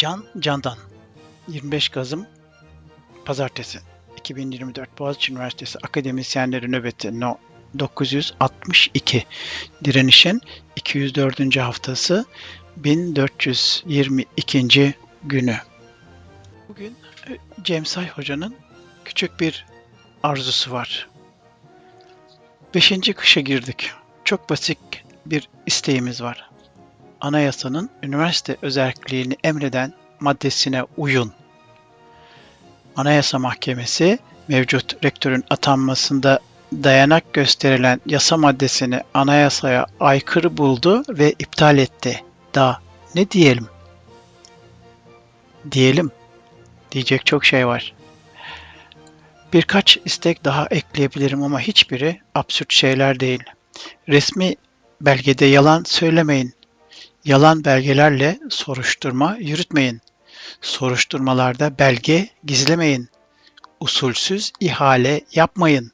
Can Candan 25 Kasım Pazartesi 2024 Boğaziçi Üniversitesi Akademisyenleri Nöbeti No 962 Direnişin 204. haftası 1422. günü. Bugün e, Cemsay Hoca'nın küçük bir arzusu var. Beşinci kışa girdik. Çok basit bir isteğimiz var. Anayasanın üniversite özelliğini emreden maddesine uyun. Anayasa Mahkemesi mevcut rektörün atanmasında dayanak gösterilen yasa maddesini anayasaya aykırı buldu ve iptal etti. Daha ne diyelim? Diyelim. Diyecek çok şey var. Birkaç istek daha ekleyebilirim ama hiçbiri absürt şeyler değil. Resmi belgede yalan söylemeyin. Yalan belgelerle soruşturma yürütmeyin. Soruşturmalarda belge gizlemeyin. Usulsüz ihale yapmayın.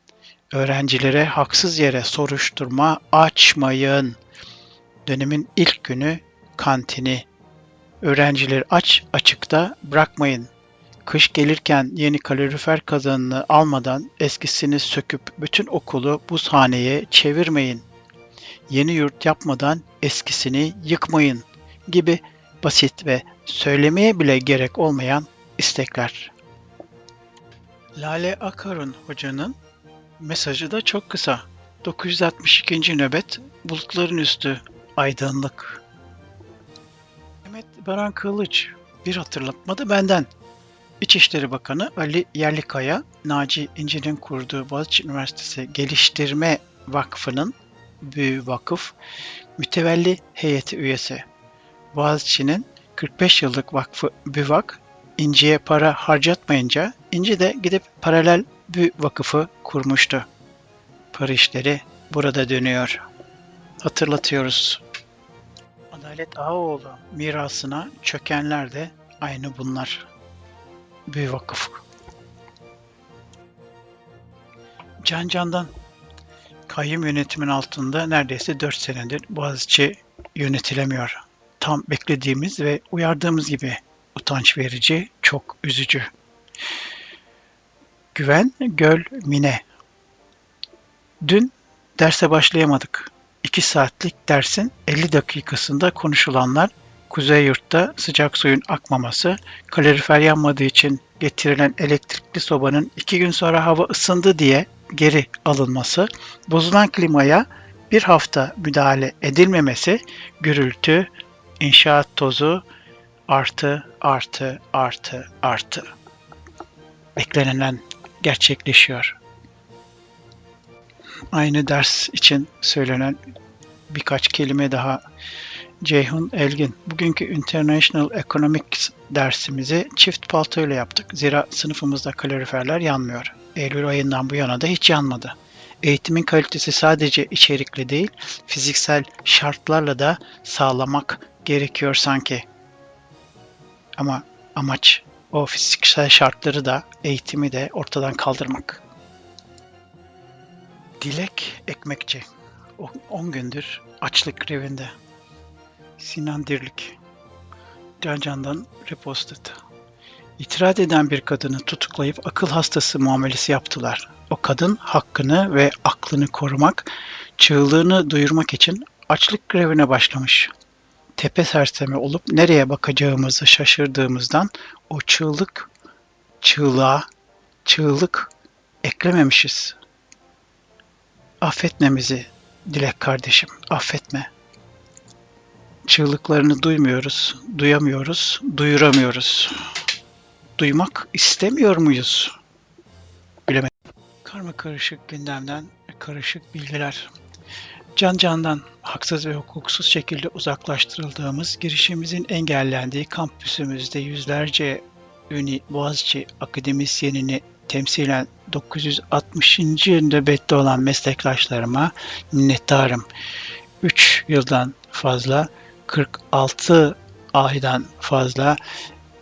Öğrencilere haksız yere soruşturma açmayın. Dönemin ilk günü kantini. Öğrencileri aç açıkta bırakmayın. Kış gelirken yeni kalorifer kazanını almadan eskisini söküp bütün okulu buzhaneye çevirmeyin. Yeni yurt yapmadan eskisini yıkmayın gibi basit ve söylemeye bile gerek olmayan istekler. Lale Akarun hocanın mesajı da çok kısa. 962. nöbet bulutların üstü aydınlık. Mehmet Baran Kılıç bir hatırlatma da benden. İçişleri Bakanı Ali Yerlikaya, Naci İnci'nin kurduğu Boğaziçi Üniversitesi Geliştirme Vakfı'nın büyü vakıf mütevelli heyeti üyesi. Boğaziçi'nin 45 yıllık vakfı BÜVAK, İnci'ye para harcatmayınca İnci de gidip paralel büyü vakıfı kurmuştu. Para işleri burada dönüyor. Hatırlatıyoruz. Adalet Ağaoğlu mirasına çökenler de aynı bunlar. Büyü vakıf. Can Can'dan kayyum yönetimin altında neredeyse 4 senedir Boğaziçi yönetilemiyor. Tam beklediğimiz ve uyardığımız gibi utanç verici, çok üzücü. Güven Göl Mine Dün derse başlayamadık. 2 saatlik dersin 50 dakikasında konuşulanlar Kuzey Yurt'ta sıcak suyun akmaması, kalorifer yanmadığı için getirilen elektrikli sobanın 2 gün sonra hava ısındı diye geri alınması, bozulan klimaya bir hafta müdahale edilmemesi, gürültü, inşaat tozu artı artı artı artı. Beklenilen gerçekleşiyor. Aynı ders için söylenen birkaç kelime daha Ceyhun Elgin. Bugünkü International Economics dersimizi çift paltoyla yaptık. Zira sınıfımızda kaloriferler yanmıyor. Eylül ayından bu yana da hiç yanmadı. Eğitimin kalitesi sadece içerikli değil, fiziksel şartlarla da sağlamak gerekiyor sanki. Ama amaç o fiziksel şartları da eğitimi de ortadan kaldırmak. Dilek Ekmekçi 10 gündür açlık grevinde. Sinan Dirlik Can Can'dan repostet. İtiraz eden bir kadını tutuklayıp akıl hastası muamelesi yaptılar. O kadın hakkını ve aklını korumak, çığlığını duyurmak için açlık grevine başlamış. Tepe sersemi olup nereye bakacağımızı şaşırdığımızdan o çığlık, çığlığa, çığlık eklememişiz. Affetmemizi dilek kardeşim, affetme. Çığlıklarını duymuyoruz, duyamıyoruz, duyuramıyoruz. Duymak istemiyor muyuz? Bilemedim. Karma karışık gündemden karışık bilgiler. Can candan haksız ve hukuksuz şekilde uzaklaştırıldığımız, girişimizin engellendiği kampüsümüzde yüzlerce Uni Boğaziçi akademisyenini temsilen 960. nöbette olan meslektaşlarıma minnettarım. 3 yıldan fazla 46 aydan fazla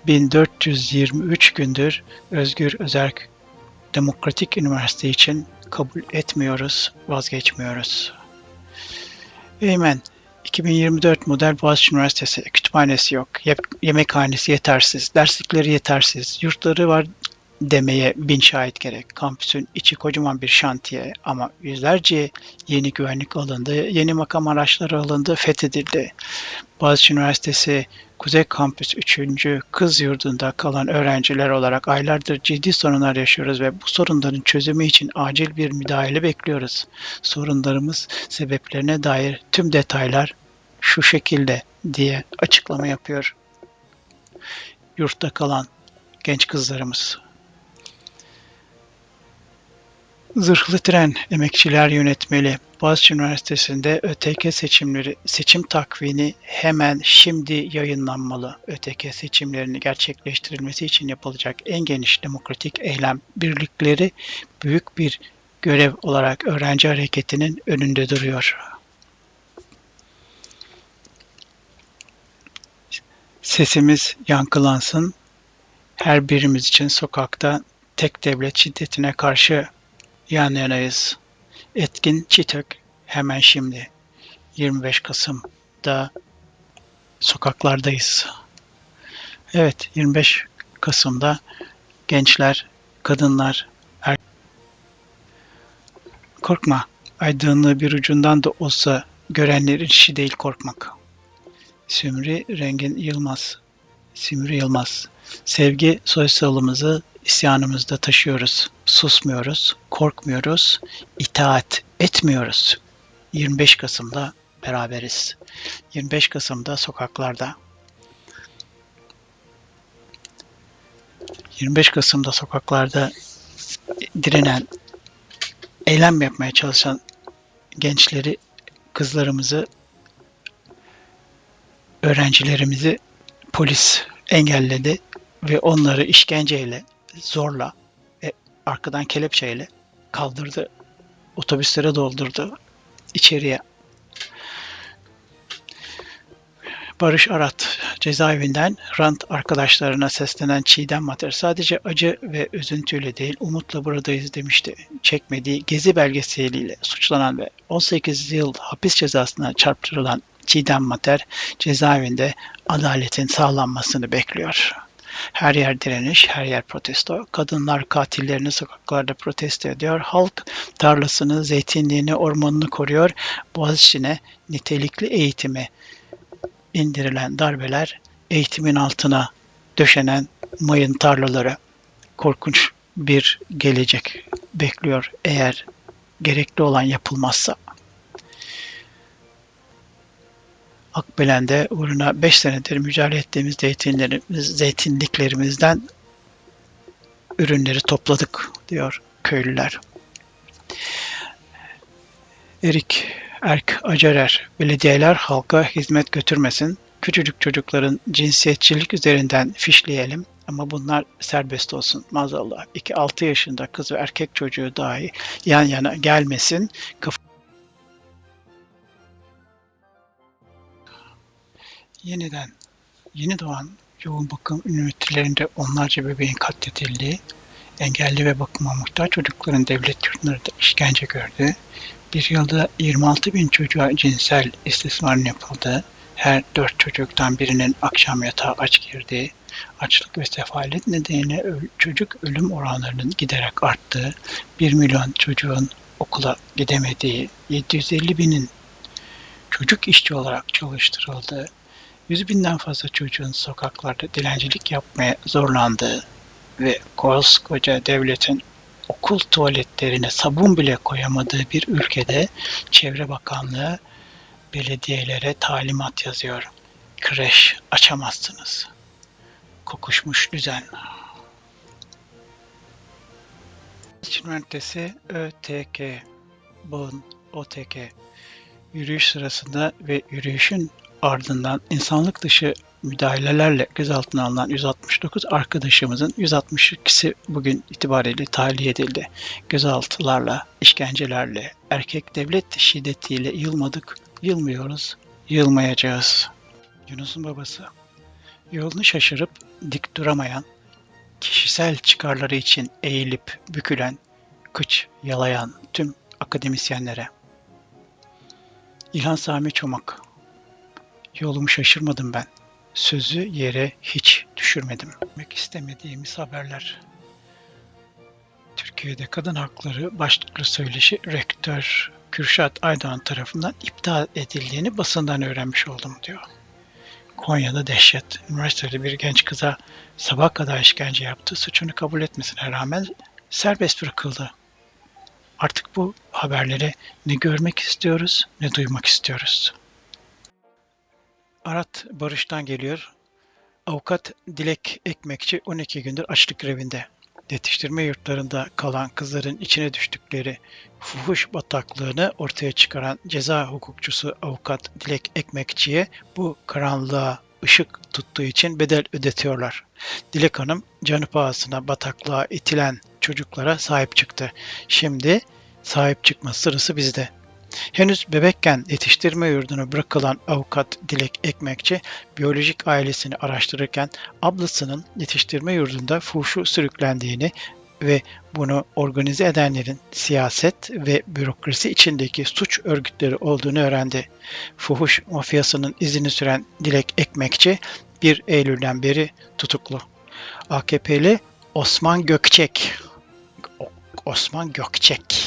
1423 gündür Özgür Özerk Demokratik Üniversite için kabul etmiyoruz, vazgeçmiyoruz. Eymen, 2024 model Boğaziçi Üniversitesi kütüphanesi yok, ye- yemekhanesi yetersiz, derslikleri yetersiz, yurtları var demeye bin şahit gerek. Kampüsün içi kocaman bir şantiye ama yüzlerce yeni güvenlik alındı, yeni makam araçları alındı, fethedildi. Boğaziçi Üniversitesi Kuzey Kampüs 3. Kız Yurdu'nda kalan öğrenciler olarak aylardır ciddi sorunlar yaşıyoruz ve bu sorunların çözümü için acil bir müdahale bekliyoruz. Sorunlarımız sebeplerine dair tüm detaylar şu şekilde diye açıklama yapıyor. Yurtta kalan genç kızlarımız. Zırhlı Tren Emekçiler Yönetmeli Boğaziçi Üniversitesi'nde ÖTK seçimleri seçim takvimi hemen şimdi yayınlanmalı. ÖTK seçimlerini gerçekleştirilmesi için yapılacak en geniş demokratik eylem birlikleri büyük bir görev olarak öğrenci hareketinin önünde duruyor. Sesimiz yankılansın. Her birimiz için sokakta tek devlet şiddetine karşı yan yanayız. Etkin Çitök hemen şimdi 25 Kasım'da sokaklardayız. Evet 25 Kasım'da gençler, kadınlar, er... korkma. Aydınlığı bir ucundan da olsa görenlerin işi değil korkmak. Sümri Rengin Yılmaz. Sümri Yılmaz. Sevgi soysalımızı isyanımızda taşıyoruz. Susmuyoruz, korkmuyoruz, itaat etmiyoruz. 25 Kasım'da beraberiz. 25 Kasım'da sokaklarda. 25 Kasım'da sokaklarda direnen, eylem yapmaya çalışan gençleri, kızlarımızı, öğrencilerimizi polis engelledi ve onları işkenceyle, zorla ve arkadan kelepçeyle kaldırdı. Otobüslere doldurdu. içeriye. Barış Arat cezaevinden rant arkadaşlarına seslenen Çiğdem Mater sadece acı ve üzüntüyle değil umutla buradayız demişti. Çekmediği gezi belgeseliyle suçlanan ve 18 yıl hapis cezasına çarptırılan Çiğdem Mater cezaevinde adaletin sağlanmasını bekliyor. Her yer direniş, her yer protesto. Kadınlar katillerini sokaklarda protesto ediyor. Halk tarlasını, zeytinliğini, ormanını koruyor. Boğaziçi'ne nitelikli eğitimi indirilen darbeler, eğitimin altına döşenen mayın tarlaları korkunç bir gelecek bekliyor eğer gerekli olan yapılmazsa. Akbelen'de uğruna 5 senedir mücadele ettiğimiz zeytinlerimiz, zeytinliklerimizden ürünleri topladık diyor köylüler. Erik Erk Acarer, belediyeler halka hizmet götürmesin, küçücük çocukların cinsiyetçilik üzerinden fişleyelim ama bunlar serbest olsun maazallah. 2-6 yaşında kız ve erkek çocuğu dahi yan yana gelmesin. Kaf yeniden yeni doğan yoğun bakım ünitelerinde onlarca bebeğin katledildiği, engelli ve bakıma muhtaç çocukların devlet yurtları da işkence gördü. Bir yılda 26 bin çocuğa cinsel istismar yapıldı. Her dört çocuktan birinin akşam yatağa aç girdiği, açlık ve sefalet nedeniyle çocuk ölüm oranlarının giderek arttığı, 1 milyon çocuğun okula gidemediği, 750 binin çocuk işçi olarak çalıştırıldığı, 100 binden fazla çocuğun sokaklarda dilencilik yapmaya zorlandığı ve koskoca devletin okul tuvaletlerine sabun bile koyamadığı bir ülkede Çevre Bakanlığı belediyelere talimat yazıyor. Kreş açamazsınız. Kokuşmuş düzen. Üniversitesi ÖTK, Bağın OTK yürüyüş sırasında ve yürüyüşün ardından insanlık dışı müdahalelerle gözaltına alınan 169 arkadaşımızın 162'si bugün itibariyle tahliye edildi. Gözaltılarla, işkencelerle, erkek devlet şiddetiyle yılmadık, yılmıyoruz, yılmayacağız. Yunus'un babası, yolunu şaşırıp dik duramayan, kişisel çıkarları için eğilip bükülen, kıç yalayan tüm akademisyenlere. İlhan Sami Çomak, Yolumu şaşırmadım ben. Sözü yere hiç düşürmedim. Demek istemediğimiz haberler. Türkiye'de kadın hakları başlıklı söyleşi rektör Kürşat Aydoğan tarafından iptal edildiğini basından öğrenmiş oldum diyor. Konya'da dehşet. Üniversitede bir genç kıza sabah kadar işkence yaptı. Suçunu kabul etmesine rağmen serbest bırakıldı. Artık bu haberleri ne görmek istiyoruz ne duymak istiyoruz. Arat Barış'tan geliyor. Avukat Dilek Ekmekçi 12 gündür açlık grevinde. Yetiştirme yurtlarında kalan kızların içine düştükleri fuhuş bataklığını ortaya çıkaran ceza hukukçusu avukat Dilek Ekmekçi'ye bu karanlığa ışık tuttuğu için bedel ödetiyorlar. Dilek Hanım canı pahasına bataklığa itilen çocuklara sahip çıktı. Şimdi sahip çıkma sırası bizde. Henüz bebekken yetiştirme yurduna bırakılan avukat Dilek Ekmekçi, biyolojik ailesini araştırırken ablasının yetiştirme yurdunda fuhuşu sürüklendiğini ve bunu organize edenlerin siyaset ve bürokrasi içindeki suç örgütleri olduğunu öğrendi. Fuhuş mafyasının izini süren Dilek Ekmekçi 1 Eylül'den beri tutuklu. AKP'li Osman Gökçek Osman Gökçek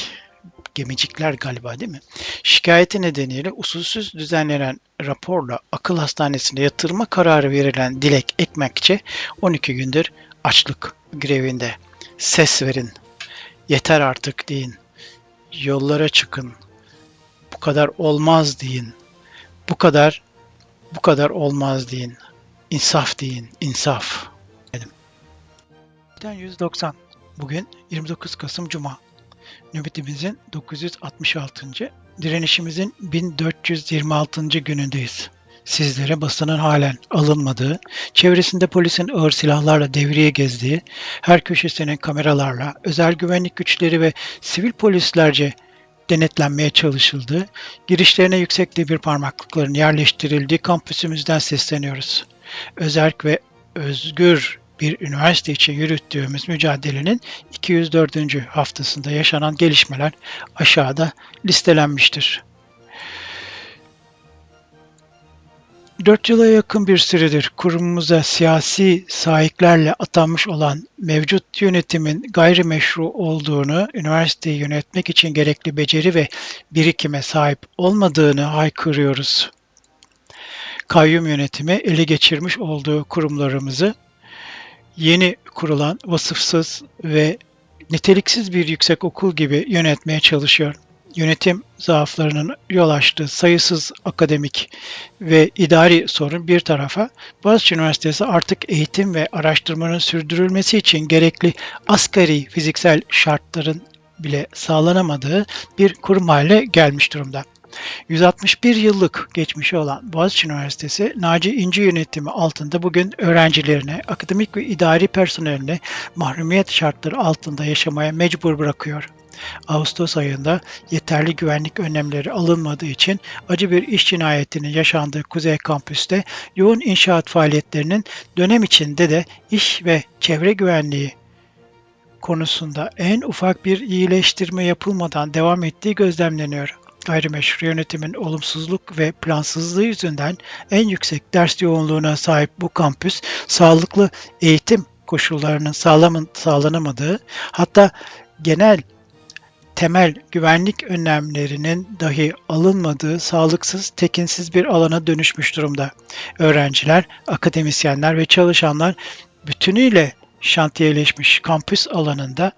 gemicikler galiba değil mi? Şikayeti nedeniyle usulsüz düzenlenen raporla akıl hastanesine yatırma kararı verilen Dilek Ekmekçi 12 gündür açlık grevinde. Ses verin. Yeter artık deyin. Yollara çıkın. Bu kadar olmaz deyin. Bu kadar bu kadar olmaz deyin. İnsaf deyin. İnsaf. Dedim. 190. Bugün 29 Kasım Cuma. Nöbetimizin 966. direnişimizin 1426. günündeyiz. Sizlere basının halen alınmadığı, çevresinde polisin ağır silahlarla devriye gezdiği, her köşesinin kameralarla, özel güvenlik güçleri ve sivil polislerce denetlenmeye çalışıldığı, girişlerine yüksek demir parmaklıkların yerleştirildiği kampüsümüzden sesleniyoruz. Özerk ve özgür bir üniversite için yürüttüğümüz mücadelenin 204. haftasında yaşanan gelişmeler aşağıda listelenmiştir. 4 yıla yakın bir süredir kurumumuza siyasi sahiplerle atanmış olan mevcut yönetimin gayrimeşru olduğunu, üniversiteyi yönetmek için gerekli beceri ve birikime sahip olmadığını haykırıyoruz. Kayyum yönetimi ele geçirmiş olduğu kurumlarımızı yeni kurulan vasıfsız ve niteliksiz bir yüksek okul gibi yönetmeye çalışıyor. Yönetim zaaflarının yol açtığı sayısız akademik ve idari sorun bir tarafa, Boğaziçi Üniversitesi artık eğitim ve araştırmanın sürdürülmesi için gerekli asgari fiziksel şartların bile sağlanamadığı bir kurum haline gelmiş durumda. 161 yıllık geçmişi olan Boğaziçi Üniversitesi, Naci İnci yönetimi altında bugün öğrencilerine, akademik ve idari personeline mahrumiyet şartları altında yaşamaya mecbur bırakıyor. Ağustos ayında yeterli güvenlik önlemleri alınmadığı için acı bir iş cinayetinin yaşandığı Kuzey Kampüs'te yoğun inşaat faaliyetlerinin dönem içinde de iş ve çevre güvenliği konusunda en ufak bir iyileştirme yapılmadan devam ettiği gözlemleniyor gayrimeşru yönetimin olumsuzluk ve plansızlığı yüzünden en yüksek ders yoğunluğuna sahip bu kampüs sağlıklı eğitim koşullarının sağlamın, sağlanamadığı hatta genel temel güvenlik önlemlerinin dahi alınmadığı sağlıksız, tekinsiz bir alana dönüşmüş durumda. Öğrenciler, akademisyenler ve çalışanlar bütünüyle şantiyeleşmiş kampüs alanında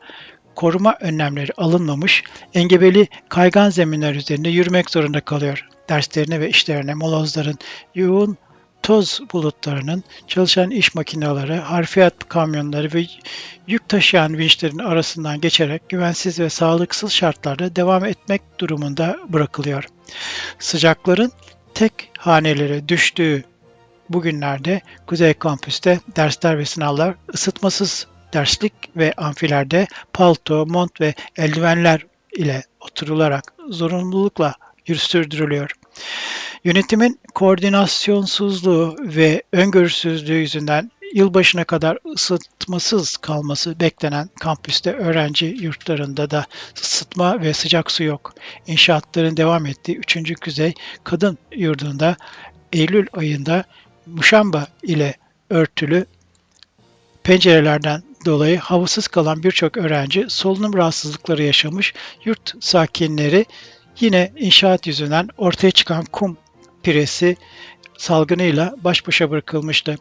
koruma önlemleri alınmamış, engebeli kaygan zeminler üzerinde yürümek zorunda kalıyor. Derslerine ve işlerine molozların yoğun toz bulutlarının çalışan iş makineleri, harfiyat kamyonları ve yük taşıyan vinçlerin arasından geçerek güvensiz ve sağlıksız şartlarda devam etmek durumunda bırakılıyor. Sıcakların tek hanelere düştüğü bugünlerde Kuzey Kampüs'te dersler ve sınavlar ısıtmasız derslik ve amfilerde palto, mont ve eldivenler ile oturularak zorunlulukla sürdürülüyor. Yönetimin koordinasyonsuzluğu ve öngörüsüzlüğü yüzünden yılbaşına kadar ısıtmasız kalması beklenen kampüste öğrenci yurtlarında da ısıtma ve sıcak su yok. İnşaatların devam ettiği 3. Kuzey Kadın Yurdu'nda Eylül ayında muşamba ile örtülü pencerelerden dolayı havasız kalan birçok öğrenci solunum rahatsızlıkları yaşamış. Yurt sakinleri yine inşaat yüzünden ortaya çıkan kum piresi salgınıyla baş başa bırakılmıştı.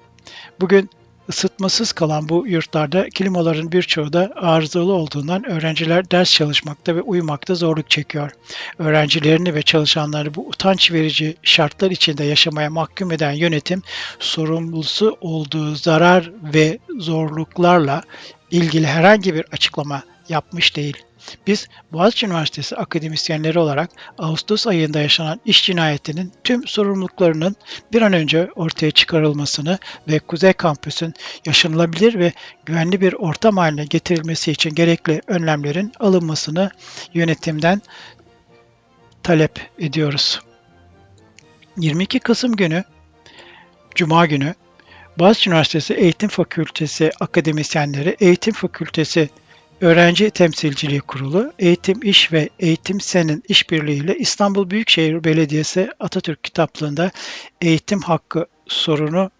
Bugün ısıtmasız kalan bu yurtlarda klimaların birçoğu da arızalı olduğundan öğrenciler ders çalışmakta ve uyumakta zorluk çekiyor. Öğrencilerini ve çalışanları bu utanç verici şartlar içinde yaşamaya mahkum eden yönetim sorumlusu olduğu zarar ve zorluklarla ilgili herhangi bir açıklama yapmış değil. Biz Boğaziçi Üniversitesi akademisyenleri olarak Ağustos ayında yaşanan iş cinayetinin tüm sorumluluklarının bir an önce ortaya çıkarılmasını ve Kuzey Kampüs'ün yaşanılabilir ve güvenli bir ortam haline getirilmesi için gerekli önlemlerin alınmasını yönetimden talep ediyoruz. 22 Kasım günü Cuma günü Boğaziçi Üniversitesi Eğitim Fakültesi akademisyenleri Eğitim Fakültesi Öğrenci Temsilciliği Kurulu, Eğitim İş ve Eğitim Sen'in işbirliğiyle İstanbul Büyükşehir Belediyesi Atatürk Kitaplığı'nda eğitim hakkı sorunu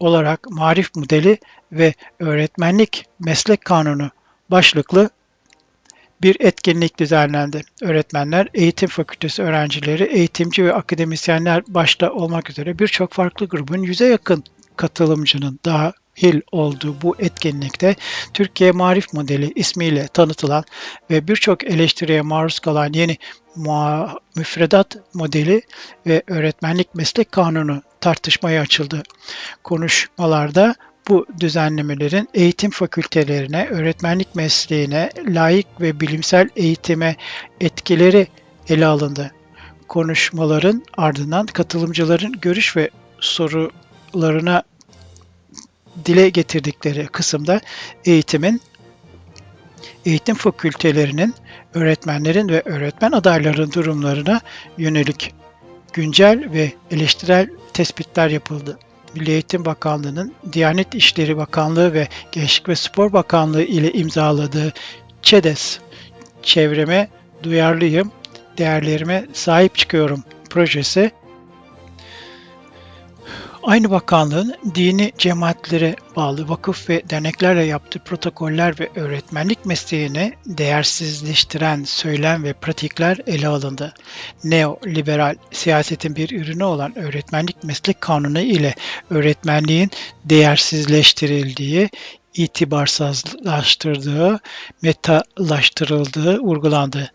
olarak marif modeli ve öğretmenlik meslek kanunu başlıklı bir etkinlik düzenlendi. Öğretmenler, eğitim fakültesi öğrencileri, eğitimci ve akademisyenler başta olmak üzere birçok farklı grubun yüze yakın katılımcının dahil olduğu bu etkinlikte Türkiye Marif Modeli ismiyle tanıtılan ve birçok eleştiriye maruz kalan yeni müfredat modeli ve öğretmenlik meslek kanunu tartışmaya açıldı. Konuşmalarda bu düzenlemelerin eğitim fakültelerine, öğretmenlik mesleğine, layık ve bilimsel eğitime etkileri ele alındı. Konuşmaların ardından katılımcıların görüş ve sorularına dile getirdikleri kısımda eğitimin eğitim fakültelerinin, öğretmenlerin ve öğretmen adaylarının durumlarına yönelik güncel ve eleştirel tespitler yapıldı. Milli Eğitim Bakanlığı'nın Diyanet İşleri Bakanlığı ve Gençlik ve Spor Bakanlığı ile imzaladığı ÇEDES, Çevreme Duyarlıyım, Değerlerime Sahip Çıkıyorum projesi Aynı bakanlığın dini cemaatlere bağlı vakıf ve derneklerle yaptığı protokoller ve öğretmenlik mesleğini değersizleştiren söylem ve pratikler ele alındı. Neoliberal siyasetin bir ürünü olan öğretmenlik meslek kanunu ile öğretmenliğin değersizleştirildiği, itibarsızlaştırdığı, metalaştırıldığı vurgulandı.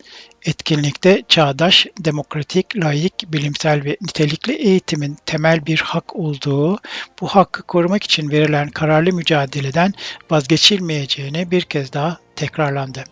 Etkinlikte çağdaş, demokratik, layık, bilimsel ve nitelikli eğitimin temel bir hak olduğu, bu hakkı korumak için verilen kararlı mücadeleden vazgeçilmeyeceğini bir kez daha tekrarlandı.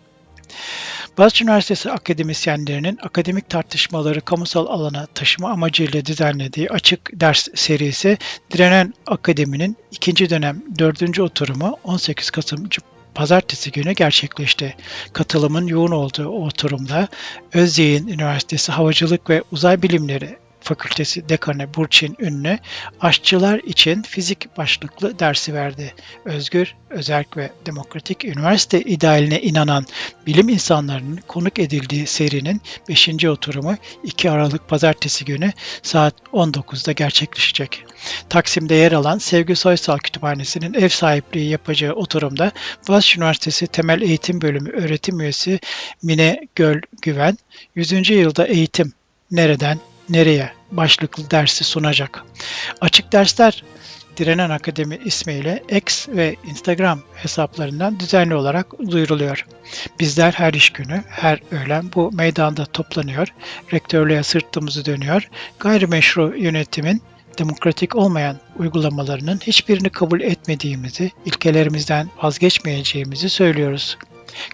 Boğaziçi Üniversitesi akademisyenlerinin akademik tartışmaları kamusal alana taşıma amacıyla düzenlediği açık ders serisi Direnen Akademi'nin ikinci dönem dördüncü oturumu 18 Kasım pazartesi günü gerçekleşti. Katılımın yoğun olduğu oturumda Özyeğin Üniversitesi Havacılık ve Uzay Bilimleri Fakültesi Dekanı Burçin Ünlü, aşçılar için fizik başlıklı dersi verdi. Özgür, özerk ve demokratik üniversite idealine inanan bilim insanlarının konuk edildiği serinin 5. oturumu 2 Aralık Pazartesi günü saat 19'da gerçekleşecek. Taksim'de yer alan Sevgi Soysal Kütüphanesi'nin ev sahipliği yapacağı oturumda Boğaziçi Üniversitesi Temel Eğitim Bölümü öğretim üyesi Mine Göl Güven, 100. yılda eğitim nereden, nereye başlıklı dersi sunacak. Açık dersler Direnen Akademi ismiyle X ve Instagram hesaplarından düzenli olarak duyuruluyor. Bizler her iş günü, her öğlen bu meydanda toplanıyor, rektörlüğe sırtımızı dönüyor, gayrimeşru yönetimin demokratik olmayan uygulamalarının hiçbirini kabul etmediğimizi, ilkelerimizden vazgeçmeyeceğimizi söylüyoruz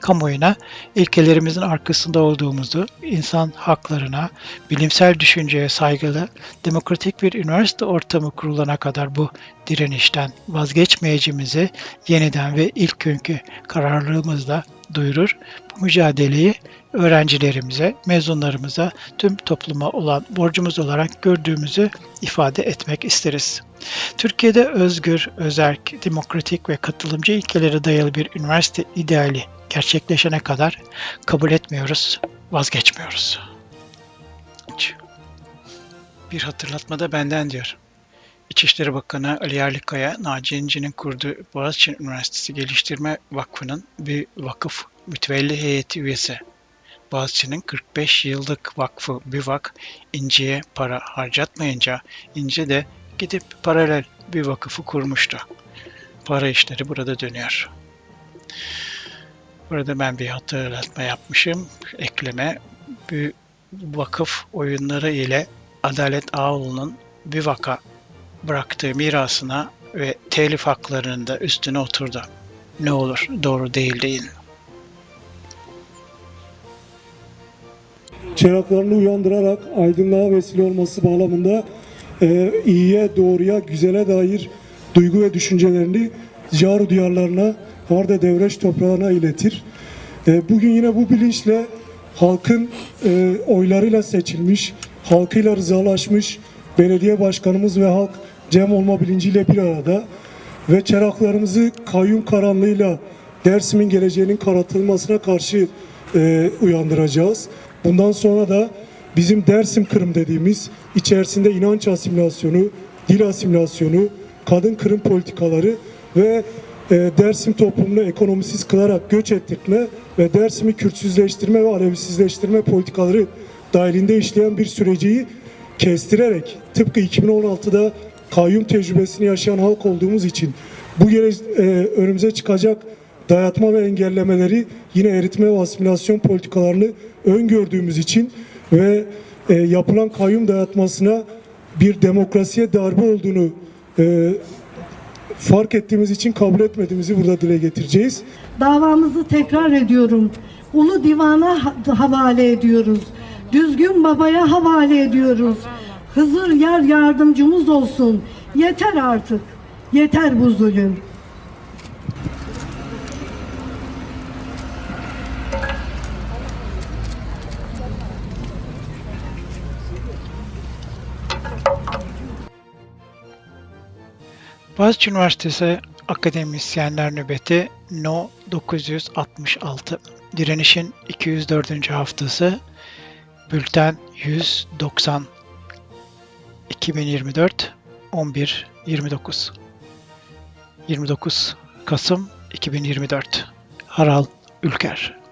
kamuoyuna ilkelerimizin arkasında olduğumuzu, insan haklarına, bilimsel düşünceye saygılı, demokratik bir üniversite ortamı kurulana kadar bu direnişten vazgeçmeyeceğimizi yeniden ve ilk günkü kararlılığımızla duyurur. Bu mücadeleyi öğrencilerimize, mezunlarımıza, tüm topluma olan borcumuz olarak gördüğümüzü ifade etmek isteriz. Türkiye'de özgür, özerk, demokratik ve katılımcı ilkelere dayalı bir üniversite ideali gerçekleşene kadar kabul etmiyoruz, vazgeçmiyoruz. Bir hatırlatma da benden diyor. İçişleri Bakanı Ali Yerlikaya, Naci İnci'nin kurduğu Boğaziçi Üniversitesi Geliştirme Vakfı'nın bir vakıf mütevelli heyeti üyesi. Boğaziçi'nin 45 yıllık vakfı BÜVAK İnci'ye para harcatmayınca İnci de gidip paralel bir vakıfı kurmuştu. Para işleri burada dönüyor. Burada ben bir hatırlatma yapmışım. Ekleme. Bir vakıf oyunları ile Adalet Ağoğlu'nun BÜVAK'a bıraktığı mirasına ve telif haklarının da üstüne oturdu. Ne olur doğru değil değil. çıraklarını uyandırarak aydınlığa vesile olması bağlamında e, iyiye, doğruya, güzele dair duygu ve düşüncelerini car duyarlarına, Harda Devreş toprağına iletir. E, bugün yine bu bilinçle halkın e, oylarıyla seçilmiş, halkıyla rızalaşmış belediye başkanımız ve halk cem olma bilinciyle bir arada ve çıraklarımızı kayyum karanlığıyla Dersim'in geleceğinin karartılmasına karşı e, uyandıracağız. Bundan sonra da bizim Dersim Kırım dediğimiz içerisinde inanç asimilasyonu, dil asimilasyonu, kadın kırım politikaları ve e, Dersim toplumunu ekonomisiz kılarak göç ettirme ve Dersim'i Kürtsüzleştirme ve Alevisizleştirme politikaları dahilinde işleyen bir süreci kestirerek tıpkı 2016'da kayyum tecrübesini yaşayan halk olduğumuz için bu gele, e, önümüze çıkacak dayatma ve engellemeleri yine eritme ve asimilasyon politikalarını öngördüğümüz için ve e, yapılan kayyum dayatmasına bir demokrasiye darbe olduğunu e, fark ettiğimiz için kabul etmediğimizi burada dile getireceğiz. Davamızı tekrar ediyorum. Ulu Divan'a ha- havale ediyoruz. Düzgün Baba'ya havale ediyoruz. Hızır yar yardımcımız olsun. Yeter artık. Yeter bu zulüm. Boğaziçi Üniversitesi Akademisyenler Nöbeti No 966 Direnişin 204. haftası Bülten 190 2024 11 29 29 Kasım 2024 Haral Ülker